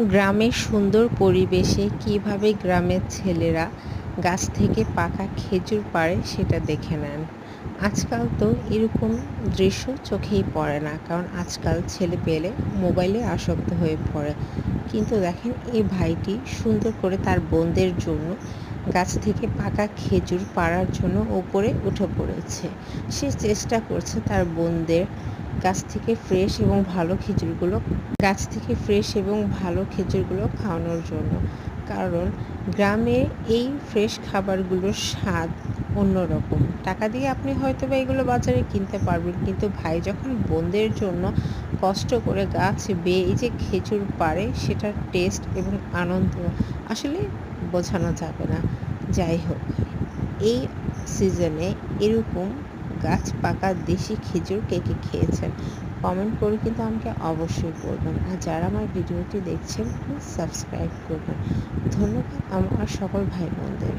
গ্রামের সুন্দর পরিবেশে কীভাবে গ্রামের ছেলেরা গাছ থেকে পাকা খেজুর পাড়ে সেটা দেখে নেন। আজকাল তো এরকম দৃশ্য চোখেই পড়ে না, কারণ আজকাল ছেলে পেলে মোবাইলে আসক্ত হয়ে পড়ে। কিন্তু দেখেন এই ভাইটি সুন্দর করে তার বোনদের জন্য গাছ থেকে পাকা খেজুর পাড়ার জন্য ওপরে উঠে পড়েছে। সে চেষ্টা করছে তার বোনদের গাছ থেকে ফ্রেশ এবং ভালো খেজুরগুলো, গাছ থেকে ফ্রেশ এবং ভালো খেজুরগুলো খাওয়ানোর জন্য। কারণ গ্রামে এই ফ্রেশ খাবারগুলোর স্বাদ অন্যরকম। টাকা দিয়ে আপনি হয়তো বা এগুলো বাজারে কিনতে পারবেন, কিন্তু ভাই যখন বোনদের জন্য কষ্ট করে গাছ বেয়ে যে খেজুর পারে সেটার টেস্ট এবং আনন্দ আসলে বোঝানো যাবে না। যাই হোক, এই সিজনে এরকম গাছ পাকা দেশি খেজুর কে কে খেয়েছেন? কমেন্ট করে কিন্তু আমাকে অবশ্যই বলবেন। আর যারা আমার ভিডিওটি দেখছেন প্লিজ সাবস্ক্রাইব করবেন। ধন্যবাদ আমার সকল ভাই বোনদের